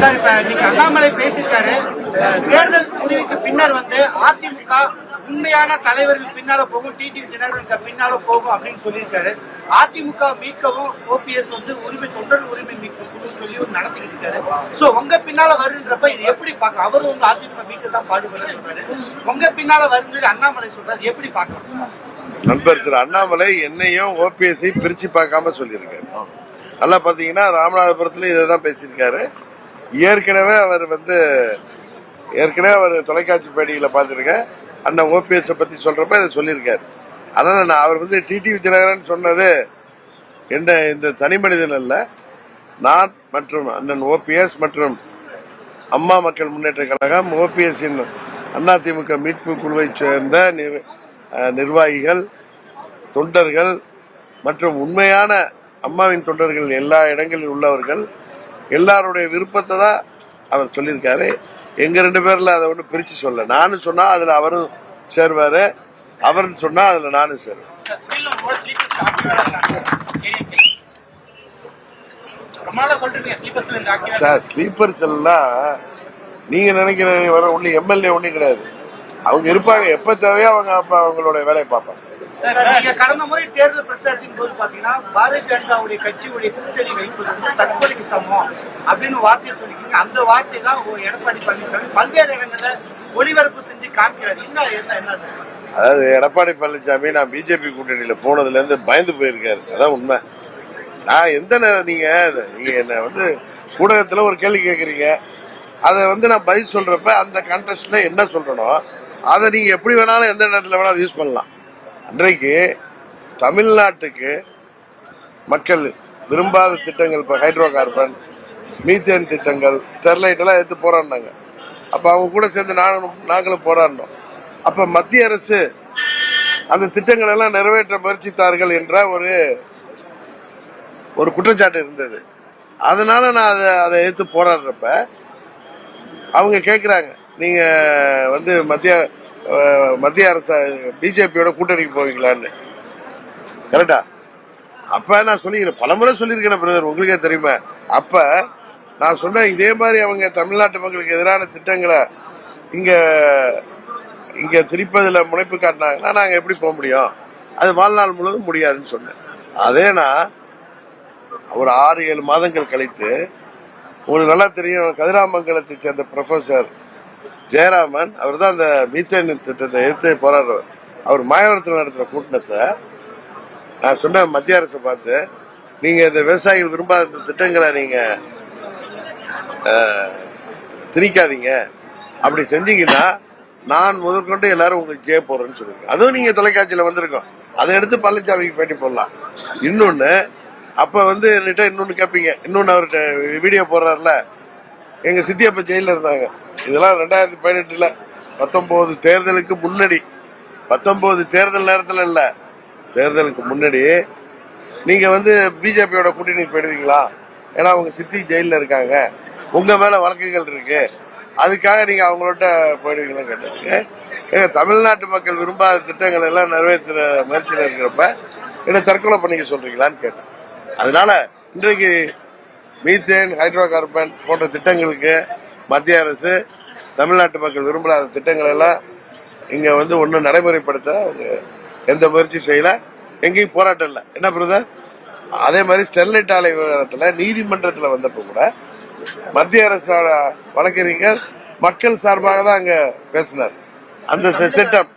Sir இப்ப நீங்க அண்ணாமலை பேசியிருக்காரு. தேர்தல் முடிவுக்கு பின்னர் வந்து அதிமுக உண்மையான தலைவர்கள் பின்னால போகும் டிடி தினகரனுக்கு பின்னால போகும் அப்படின்னு சொல்லியிருக்காரு. அதிமுக மீட்கவும் ஓபிஎஸ் வந்து உரிமை தொண்டர் உரிமை மீட்கும் சொல்லி ஒரு நடத்திக்கிட்டு இருக்காரு. சோ உங்க பின்னால வருன்றப்ப இது எப்படி பார்க்க அவரும் வந்து அதிமுக மீட்க தான் பாடுபடுறாரு உங்க பின்னால வருன்னு அண்ணாமலை சொல்றாரு. எப்படி பார்க்கலாம் நண்பர் திரு அண்ணாமலை என்னையும் ஓபிஎஸ்ஐ பிரிச்சு பார்க்காம சொல்லியிருக்காரு. நல்லா பார்த்தீங்கன்னா ராமநாதபுரத்துல இதை தான் பேசியிருக்காரு. ஏற்கனவே அவர் வந்து ஏற்கனவே அவர் தொலைக்காட்சி பேட்டிகளை பார்த்துருக்கேன். அந்த ஓபிஎஸ் பத்தி சொல்றப்ப இதை சொல்லியிருக்காரு. அதனால நான் அவர் வந்து டிடிவி தினகரன் சொன்னது என்ன இந்த தனி மனிதன் அல்ல. நான் மற்றும் அண்ணன் ஓபிஎஸ் மற்றும் அம்மா மக்கள் முன்னேற்ற கழகம் ஓபிஎஸ்ஸின் அதிமுக மீட்பு குழுவைச் சேர்ந்த நிர்- நிர்வாகிகள் தொண்டர்கள் மற்றும் உண்மையான அம்மாவின் தொண்டர்கள் எல்லா இடங்களில் உள்ளவர்கள் எல்லாருடைய விருப்பத்தை தான் அவர் சொல்லியிருக்காரு. எங்க ரெண்டு பேர்ல அதை ஒன்றும் பிரிச்சு சொல்ல. நானும் சொன்னா அதுல அவரும் சேர்வாரு. அவர்னு சொன்னா அதுல நானும் சேருவேன். சார் ஸ்லீப்பர்ஸ் எல்லாம் நீங்க நினைக்கிற வர ஒண்ணு எம்எல்ஏ ஒன்றும் கிடையாது. அவங்க இருப்பாங்க. எப்ப தேவையோ அவங்க அப்ப அவங்களுடைய வேலையை பார்ப்பாங்க. நீங்க கடந்த முறை தேர்தல் பிரச்சாரத்தின் போது பாத்தீங்கன்னா பாரதிய ஜனதாவுடைய கட்சியுடைய கூட்டணி வைப்பது வந்து தற்கொலைக்கு சமம் அப்படின்னு வார்த்தையை சொல்லிக்கிங்க. அந்த வார்த்தை தான் எடப்பாடி பழனிசாமி பல்வேறு இடங்கள்ல ஒளிபரப்பு செஞ்சு காமிக்கிறார். என்ன என்ன என்ன அதாவது எடப்பாடி பழனிசாமி நான் பிஜேபி கூட்டணியில போனதுல இருந்து பயந்து போயிருக்காரு. அதான் உண்மை. நான் எந்த நேரம் நீங்க நீங்க என்ன வந்து ஊடகத்துல ஒரு கேள்வி கேட்குறீங்க அதை வந்து நான் பதில் சொல்றப்ப அந்த கான்டெஸ்ட்ல என்ன சொல்றனோ அதை நீங்க எப்படி வேணாலும் எந்த நேரத்தில் வேணாலும் யூஸ் பண்ணலாம். அன்றைக்கு தமிழ்நாட்டுக்கு மக்கள் விரும்பாத திட்டங்கள் இப்போ ஹைட்ரோ கார்பன் மீத்தேன் திட்டங்கள் ஸ்டெர்லைட் எல்லாம் எடுத்து போராடினாங்க. அப்போ அவங்க கூட சேர்ந்து நாங்களும் நாங்களும் போராடினோம். அப்போ மத்திய அரசு அந்த திட்டங்கள் எல்லாம் நிறைவேற்ற முயற்சித்தார்கள் என்ற ஒரு ஒரு குற்றச்சாட்டு இருந்தது. அதனால நான் அதை அதை எடுத்து போராடுறப்ப அவங்க கேட்குறாங்க நீங்கள் வந்து மத்திய மத்திய அரசு பிஜேபியோட கூட்டணிக்கு போவீங்களான்னு. கரெக்டா? அப்ப நான் சொல்லிக்கிறேன் பலமுறை சொல்லியிருக்கேன் பிரதர் உங்களுக்கே தெரியுமா? அப்ப நான் சொன்னேன் இதே மாதிரி அவங்க தமிழ்நாட்டு மக்களுக்கு எதிரான திட்டங்களை இங்க இங்க திரிப்பதுல முனைப்பு காட்டினாங்கன்னா நாங்க எப்படி போக முடியும்? அது வாழ்நாள் முழுவதும் முடியாதுன்னு சொன்னேன். அதே நான் ஒரு ஆறு ஏழு மாதங்கள் கழித்து உங்களுக்கு நல்லா தெரியும் கதிராமங்கலத்தை சேர்ந்த ப்ரொஃபசர் ஜெயராமன் அவர் தான் அந்த மீத்தேன் திட்டத்தை எதிர்த்து போராடுறவர். அவர் மாயவரத்தில் நடத்துகிற கூட்டத்தை நான் சொன்னேன் மத்திய அரசை பார்த்து நீங்கள் இந்த விவசாயிகள் விரும்பாத இந்த திட்டங்களை நீங்கள் திணிக்காதீங்க. அப்படி செஞ்சீங்கன்னா நான் முதற்கொண்டு எல்லாரும் உங்களுக்கு ஜெய போறேன்னு சொல்லுங்க அதுவும் நீங்க தொலைக்காட்சியில வந்திருக்கோம். அதை எடுத்து பழனிசாமிக்கு பேட்டி போடலாம். இன்னொன்னு அப்ப வந்து என்கிட்ட இன்னொன்னு கேட்பீங்க இன்னொன்னு அவர்கிட்ட வீடியோ போடுறாருல. எங்க சித்தியப்ப ஜெயில இருந்தாங்க. இதெல்லாம் ரெண்டாயிரத்தி பதினெட்டுல. பத்தொன்பது தேர்தலுக்கு முன்னாடி. பத்தொன்பது தேர்தல் நேரத்தில் இல்ல. தேர்தலுக்கு முன்னாடி நீங்க வந்து பிஜேபியோட கூட்டணி போயிடுவீங்களா? ஏன்னா அவங்க சித்தி ஜெயில இருக்காங்க. உங்க மேல வழக்குகள் இருக்கு. அதுக்காக நீங்க அவங்களோட போயிடுவீங்களான்னு கேட்டதுக்கு. ஏங்க தமிழ்நாட்டு மக்கள் விரும்பாத திட்டங்கள் எல்லாம் நிறைவேற்றுற முயற்சியில் இருக்கிறப்ப என்ன தற்கொலை பண்ணிக்க சொல்றீங்களான்னு கேட்டேன். அதனால இன்றைக்கு மீத்தேன் ஹைட்ரோ கார்பன் போன்ற திட்டங்களுக்கு மத்திய அரசு தமிழ்நாட்டு மக்கள் விரும்பலாத திட்டங்கள் எல்லாம் இங்க வந்து ஒன்றும் நடைமுறைப்படுத்த அவங்க எந்த முயற்சி செய்யல. எங்கேயும் போராட்டம் இல்லை. என்ன பிரதர்? அதே மாதிரி ஸ்டெர்லைட் ஆலை விவகாரத்தில் நீதிமன்றத்தில் வந்தப்ப கூட மத்திய அரசோட வழக்கறிஞர் மக்கள் சார்பாக தான் அங்க பேசினார். அந்த திட்டம்.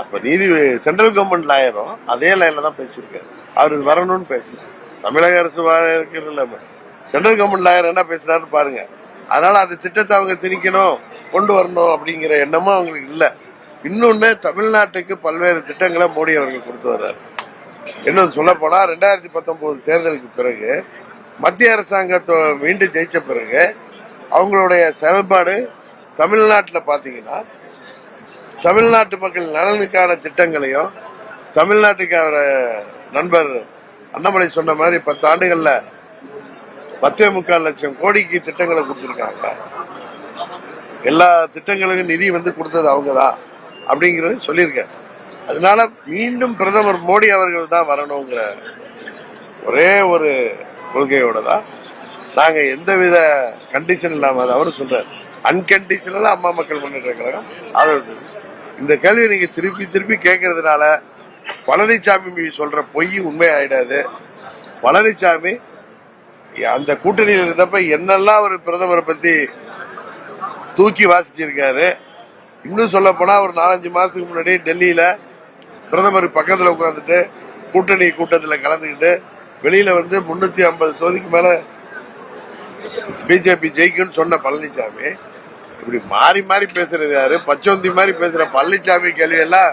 அப்ப நீதி சென்ட்ரல் கவர்மெண்ட் லாயரும் அதே லைன்ல தான் பேசியிருக்காரு. அவர் வரணும்னு பேசினார். தமிழக அரசு இருக்கிறதுல சென்ட்ரல் கவர்மெண்ட் லாயர் என்ன பேசினார்னு பாருங்க. அதனால அந்த திட்டத்தை அவங்க திணிக்கணும் கொண்டு வரணும் அப்படிங்கிற எண்ணமும் அவங்களுக்கு இல்லை. இன்னொன்னு தமிழ்நாட்டுக்கு பல்வேறு திட்டங்களை மோடி அவர்கள் கொடுத்து வர்றாரு. இன்னும் சொல்ல போனா ரெண்டாயிரத்தி பத்தொன்பது தேர்தலுக்கு பிறகு மத்திய அரசாங்கத்தை மீண்டும் ஜெயிச்ச பிறகு அவங்களுடைய செயல்பாடு தமிழ்நாட்டில் பார்த்தீங்கன்னா தமிழ்நாட்டு மக்கள் நலனுக்கான திட்டங்களையும் தமிழ்நாட்டுக்கு அவர் நண்பர் அண்ணாமலை சொன்ன மாதிரி பத்து ஆண்டுகளில் பத்தே முக்கால் லட்சம் கோடிக்கு திட்டங்களை கொடுத்துருக்காங்க. எல்லா திட்டங்களுக்கும் நிதி வந்து கொடுத்தது அவங்க தான் அப்படிங்கிறது சொல்லியிருக்காரு. அதனால மீண்டும் பிரதமர் மோடி அவர்கள் தான் வரணுங்கிற ஒரே ஒரு கொள்கையோட தான் நாங்கள் எந்தவித கண்டிஷன் இல்லாமல் அவர் சொல்றாரு. அன்கண்டிஷனலாக அம்மா மக்கள் முன்னேற்ற கழகம் அதோட இந்த கேள்வியை நீங்க திருப்பி திருப்பி கேட்கறதுனால பழனிசாமி சொல்ற பொய் உண்மை ஆயிடாது பழனிசாமி அந்த கூட்டணியில் இருந்தப்ப என்னெல்லாம் அவர் பிரதமரை பத்தி தூக்கி வாசிச்சிருக்காரு. இன்னும் சொல்ல போனா ஒரு நாலஞ்சு மாசத்துக்கு முன்னாடி டெல்லியில பிரதமர் பக்கத்துல உட்காந்துட்டு கூட்டணி கூட்டத்துல கலந்துக்கிட்டு வெளியில வந்து முன்னூத்தி ஐம்பது தொகுதிக்கு மேல பிஜேபி ஜெயிக்கும்னு சொன்ன பழனிசாமி இப்படி மாறி மாறி பேசுறது யாரு? பச்சோந்தி மாதிரி பேசுற பழனிசாமி கேள்வி எல்லாம்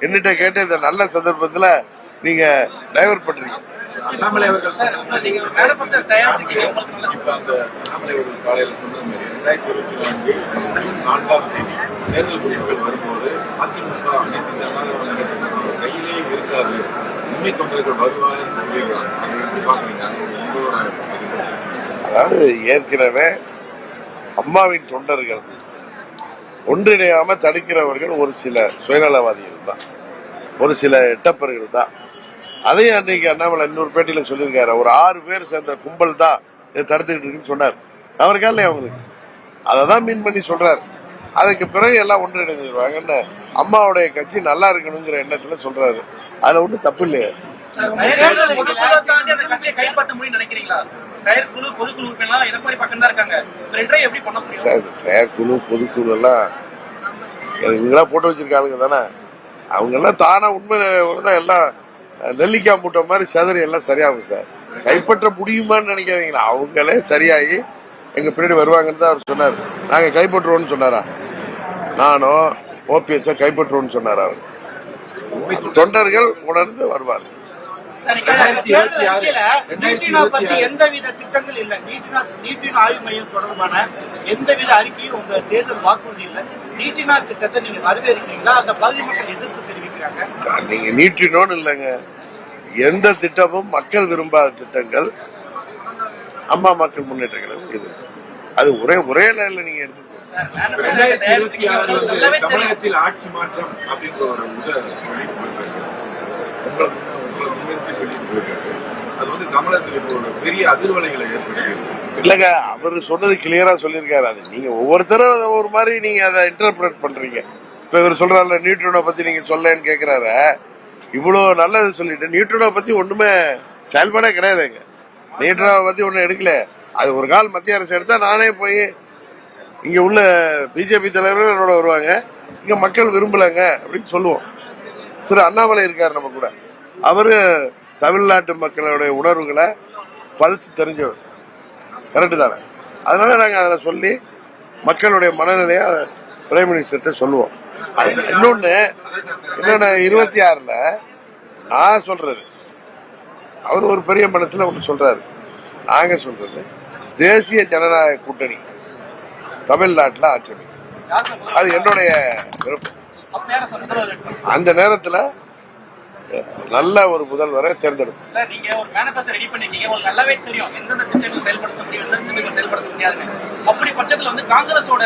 என்னட்ட கேட்டு இந்த நல்ல சந்தர்ப்பத்துல நீங்க டைவர்ட் பண்றீங்க. அண்ணாமலை அவர்கள் இப்ப அந்த அவர்கள் காலையில சொன்ன மாதிரி ரெண்டாயிரத்தி இருபத்தி நான்கு நான்காம் தேதி தேர்தல் முடிவுகள் வரும்போது அதிமுக அனைத்து இருக்காது. உண்மை தொண்டர்கள் வருவாங்கன்னு சொல்லியிருக்காங்க. அதை எப்படி பாக்குறீங்க உங்களோட இது. அதாவது ஏற்கனவே அம்மாவின் தொண்டர்கள் ஒன்றிணையாம தடுக்கிறவர்கள் ஒரு சில சுயநலவாதிகள் தான். ஒரு சில எட்டப்பர்கள் தான். அதையும் அன்னைக்கு அண்ணாமலை இன்னொரு பேட்டியில சொல்லியிருக்காரு. ஒரு ஆறு பேர் சேர்ந்த கும்பல் தான் இதை தடுத்துக்கிட்டு இருக்குன்னு சொன்னார். அவருக்கா இல்லையா அவங்களுக்கு அதை தான் மீன் பண்ணி சொல்றாரு. அதுக்கு பிறகு எல்லாம் ஒன்றிணைந்துருவாங்கன்னு அம்மாவுடைய கட்சி நல்லா இருக்கணுங்கிற எண்ணத்துல சொல்றாரு. அதுல ஒன்றும் தப்பு இல்லையா. செயற்குழு பொதுக்குழு எல்லாம் இவங்கெல்லாம் போட்டு வச்சிருக்காளுங்க தானே. அவங்க எல்லாம் தானா உண்மை தான் எல்லாம் நெல்லிக்காய் மூட்டை மாதிரி செதறி எல்லாம் சரியாகும் சார். கைப்பற்ற முடியுமான்னு நினைக்காதீங்களா அவங்களே சரியாகி எங்க பின்னாடி வருவாங்கன்னு தான் அவர் சொன்னார். நாங்க கைப்பற்றுவோம்னு சொன்னாரா? நானும் ஓபிஎஸ் கைப்பற்றுவோம்னு சொன்னார் அவர்? தொண்டர்கள் உணர்ந்து வருவார். எந்தவித திட்டங்கள் இல்ல. நீட்டினா ஆய்வு மையம் தொடர்பான எந்தவித அறிக்கையும் உங்க தேர்தல் வாக்குறுதி இல்ல. நீட்டினா திட்டத்தை நீங்க வரவேற்கிறீங்களா? அந்த பகுதி மக்கள் எதிர்ப்பு தெரிவிக்கிறாங்க நீங்க நீட்டினோன்னு இல்லைங்க. எந்த திட்டமும் மக்கள் விரும்பாத திட்டங்கள். அம்மா மக்கள் முன்னேற்ற கழகம் இது. அது ஒரே ஒரே லைன்ல நீங்க தெரியும். தமிழகத்தில் ஆட்சி மாற்றம் அப்படின்ற ஒரு அது வந்து தமிழகத்தில் இப்போ ஒரு பெரிய அதிர்வலைகளை ஏற்படுத்தியிருக்கு. இல்லங்க அவர் சொன்னது கிளியரா சொல்லியிருக்காரு. அது நீங்க ஒவ்வொருத்தரும் ஒரு மாதிரி நீங்க அதை இன்டர்பிரட் பண்றீங்க. இப்ப இவர் சொல்றாருல நியூட்ரனை பத்தி நீங்க சொல்லன்னு கேக்குறாரு. இவ்வளவு நல்லது சொல்லிட்டு நியூட்ரனை பத்தி ஒண்ணுமே செயல்பாடே கிடையாதுங்க நியூட்ரனை பத்தி ஒன்றும் எடுக்கல. அது ஒரு கால் மத்திய அரசு எடுத்தா நானே போய் இங்க உள்ள பிஜேபி தலைவர்கள் என்னோட வருவாங்க. இங்க மக்கள் விரும்பலைங்க அப்படின்னு சொல்லுவோம். திரு அண்ணாமலை இருக்காரு நம்ம கூட. அவரு தமிழ்நாட்டு மக்களுடைய உணர்வுகளை பழிச்சு தெரிஞ்சவர். கரெக்டு தானே? அதனால நாங்கள் அதில் சொல்லி மக்களுடைய மனநிலையை பிரைம் மினிஸ்டர்கிட்ட சொல்லுவோம். இன்னொன்னு இன்னொன்னு இருபத்தி ஆறுல நான் சொல்றது. அவர் ஒரு பெரிய மனசுல ஒன்று சொல்றாரு. நாங்க சொல்றது தேசிய ஜனநாயக கூட்டணி தமிழ்நாட்டில் ஆட்சி அது என்னுடைய விருப்பம். அந்த நேரத்தில் நல்ல ஒரு முதல்வரை தேர்ந்தெடுப்போம் சார் நீங்க ஒரு மேனிஃபெஸ்டோ ரெடி பண்ணிருக்கீங்க. உங்களுக்கு நல்லாவே தெரியும். எந்தெந்த திட்டங்கள் செயல்படுத்த முடியும் எந்தெந்த திட்டங்கள் செயல்படுத்த முடியாதுன்னு. அப்படி பட்சத்துல வந்து காங்கிரஸோட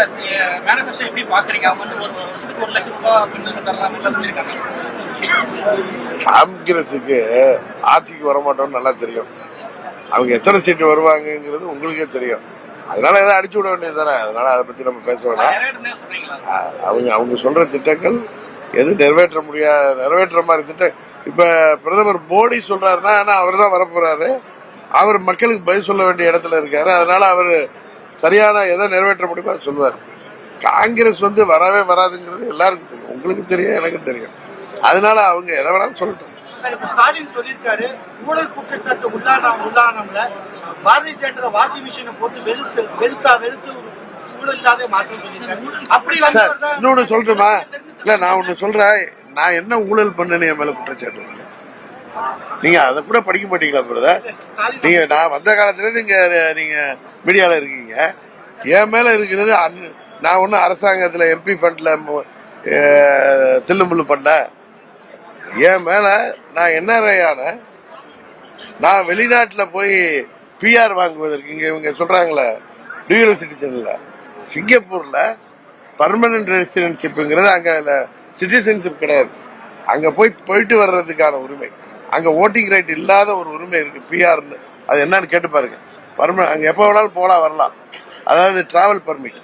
மேனிஃபெஸ்டோ எப்படி பாக்குறீங்க? அவங்க வந்து ஒரு வருஷத்துக்கு ஒரு லட்சம் ரூபாய் பெண்களுக்கு தரலாம் சொல்லியிருக்காங்க. காங்கிரஸுக்கு ஆட்சிக்கு வரமாட்டோம்னு நல்லா தெரியும். அவங்க எத்தனை சீட்டு வருவாங்கங்கிறது உங்களுக்கே தெரியும். அதனால ஏதாவது அடிச்சு விட வேண்டியது தானே? அதனால அதை பத்தி நம்ம பேச அஹ் அவங்க அவங்க சொல்ற திட்டங்கள் எது நிறைவேற்ற முடியாத நிறைவேற்ற மாதிரி திட்டம் இப்ப பிரதமர் மோடி சொல்றாருன்னா ஆனா அவர் தான் வரப்போறாரு. அவர் மக்களுக்கு பதில் சொல்ல வேண்டிய இடத்துல இருக்காரு. அதனால அவர் சரியான எதை நிறைவேற்ற முடியுமோ அதை சொல்லுவார். காங்கிரஸ் வந்து வரவே வராதுங்கிறது எல்லாருக்கும் தெரியும். உங்களுக்கு தெரியும் எனக்கு தெரியும். அதனால அவங்க எதை வேணாலும் சொல்லட்டும். ஸ்டாலின் சொல்லியிருக்காரு ஊழல் குற்றச்சாட்டு உள்ளான உள்ளானம்ல பாரதிய ஜனதா வாஷிங் மிஷினை போட்டு வெளுத்து வெளுத்தா வெளுத்து ஊழல் இல்லாத மாற்றம் சொல்லியிருக்காரு அப்படி சார் வந்தவர் தான் இன்னொன்னு சொல்லட்டுமா இல்ல நான் ஒண்ணு சொல்றேன். நான் என்ன ஊழல் பண்ணேன்னு என் மேல குற்றச்சாட்டு நீங்க அதை கூட படிக்க மாட்டீங்களா பிரதர்? நீங்க நான் வந்த காலத்துல இருந்து இங்க நீங்க மீடியால இருக்கீங்க. என் மேல இருக்கிறது நான் ஒன்னும் அரசாங்கத்துல எம்பி ஃபண்ட்ல தில்லுமுள்ளு பண்ண என் மேல நான் என்ன நான் வெளிநாட்டில் போய் பிஆர் வாங்குவதற்கு இங்கே இவங்க சொல்றாங்களே டியூயல் சிட்டிசன்ல சிங்கப்பூர்ல பர்மனன்ட் அங்கே அங்க சிட்டிசன்ஷிப் கிடையாது. அங்க போய் போயிட்டு வர்றதுக்கான உரிமை. அங்க ஓட்டிங் ரைட் இல்லாத ஒரு உரிமை இருக்கு பிஆர்னு அது என்னன்னு கேட்டு பாருங்க. பர்ம அங்கே எப்போ வேணாலும் போகலாம் வரலாம். அதாவது டிராவல் பர்மிட்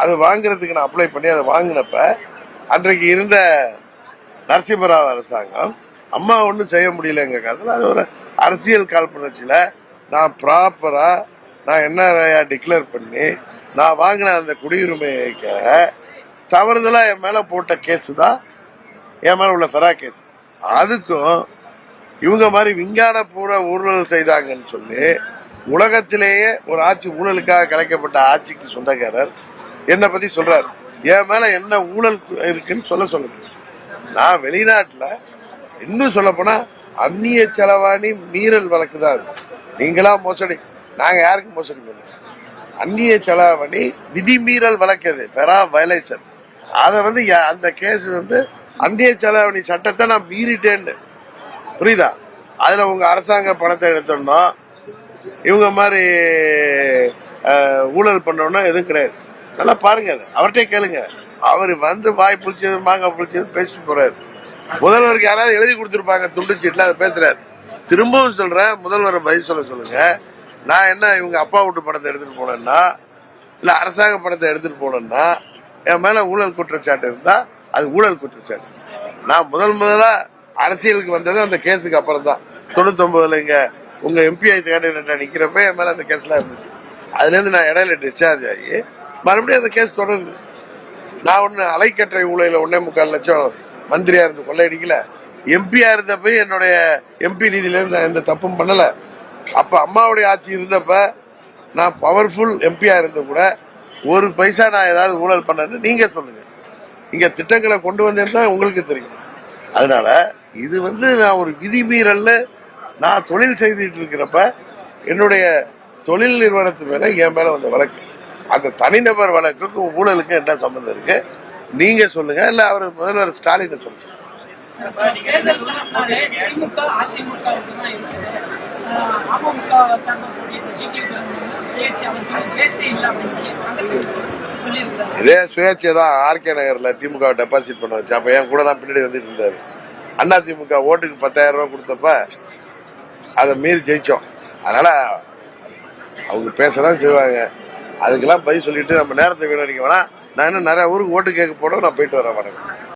அது வாங்குறதுக்கு நான் அப்ளை பண்ணி அதை வாங்கினப்ப அன்றைக்கு இருந்த நரசிம்மராவ் அரசாங்கம் அம்மா ஒன்றும் செய்ய முடியல காலத்தில் அது ஒரு அரசியல் காழ்ப்புணர்ச்சியில் நான் ப்ராப்பராக நான் என்ன டிக்ளேர் பண்ணி நான் வாங்கின அந்த குடியுரிமைக்கு தவறுதலாக என் மேலே போட்ட கேஸு தான் என் மேலே உள்ள ஃபெரா கேஸ். அதுக்கும் இவங்க மாதிரி விஞ்ஞான பூர ஊழல் செய்தாங்கன்னு சொல்லி உலகத்திலேயே ஒரு ஆட்சி ஊழலுக்காக கலைக்கப்பட்ட ஆட்சிக்கு சொந்தக்காரர் என்னை பற்றி சொல்கிறார் என் மேலே என்ன ஊழல் இருக்குன்னு சொல்ல சொல்லுங்க. நான் வெளிநாட்டில் இன்னும் சொல்லப்போனால் அந்நிய செலவாணி மீறல் வழக்கு தான் அது. நீங்களா மோசடி. நாங்கள் யாருக்கு மோசடி பண்ணோம்? அந்நிய செலாவணி விதிமீறல் வழக்கு அது. FERA violation. அதை வந்து யா- அந்த கேஸ் வந்து அந்நிய செலாவணி சட்டத்தை நான் மீறிட்டேன்னு. புரியுதா? அதில் உங்கள் அரசாங்க பணத்தை எடுத்தோம்னா இவங்க மாதிரி ஊழல் பண்ணோம்னா எதுவும் கிடையாது. நல்லா பாருங்க அது. அவர்கிட்டே கேளுங்க. அவர் வந்து வாய் புளிச்சது மாங்காய் புளிச்சது பேசிட்டு போறாரு. முதல்வருக்கு யாராவது எழுதி கொடுத்துருப்பாங்க துண்டு சீட்டில் அதை பேசுறாரு. திரும்பவும் சொல்றேன் முதல்வரை பதில் சொல்ல சொல்லுங்க. நான் என்ன இவங்க அப்பா வீட்டு பணத்தை எடுத்துட்டு போனேன்னா இல்லை அரசாங்க பணத்தை எடுத்துட்டு போனேன்னா என் மேல ஊழல் குற்றச்சாட்டு இருந்தா அது ஊழல் குற்றச்சாட்டு. நான் முதல் முதலா அரசியலுக்கு வந்தது அந்த கேஸுக்கு அப்புறம் தான் தொண்ணூத்தொன்பதுல இங்க உங்க எம்பி கேண்டிடேட்டா நிக்கிறப்ப என் மேல அந்த கேஸ்லாம் இருந்துச்சு. அதுல இருந்து நான் இடையில டிஸ்சார்ஜ் ஆகி மறுபடியும் அந்த கேஸ் தொடருது. நான் ஒண்ணு அலைக்கற்றை ஊழல ஒன்னே முக்கால் லட்சம் மந்திரியா இருந்து கொள்ளையடிக்கல. எம்பியா இருந்தப்ப என்னுடைய எம்பி நிதியிலேருந்து நான் எந்த தப்பும் பண்ணல. அப்ப அம்மாவுடைய ஆட்சி இருந்தப்ப நான் பவர்ஃபுல் எம்பியா இருந்த கூட ஒரு பைசா நான் ஏதாவது ஊழல் பண்ணேன்னு நீங்க சொல்லுங்க. இங்க திட்டங்களை கொண்டு வந்தேன்னா உங்களுக்கு தெரியும். அதனால இது வந்து நான் ஒரு விதிமீறல்ல நான் தொழில் செய்துட்டு இருக்கிறப்ப என்னுடைய தொழில் நிறுவனத்து மேல என் மேல வந்த வழக்கு. அந்த தனிநபர் வழக்குக்கும் ஊழலுக்கும் என்ன சம்பந்தம் இருக்கு? நீங்க சொல்லுங்க. இல்ல அவர் முதல்வர் ஸ்டாலின் சொல்லுங்க. அமமுக சார்ந்த இதே சுயேட்சை தான் ஆர்கே நகர்ல திமுக டெபாசிட் பண்ண வச்சு. அப்ப என் கூட தான் பின்னாடி வந்துட்டு இருந்தாரு. அண்ணா திமுக ஓட்டுக்கு பத்தாயிரம் ரூபாய் கொடுத்தப்ப அதை மீறி ஜெயிச்சோம். அதனால அவங்க பேசதான் செய்வாங்க. அதுக்கெல்லாம் பதில் சொல்லிட்டு நம்ம நேரத்தை வீணடிக்க வேணாம். நான் இன்னும் நிறைய ஊருக்கு ஓட்டு கேட்க போனோம் நான் போயிட்டு வரேன் வணக்கம்.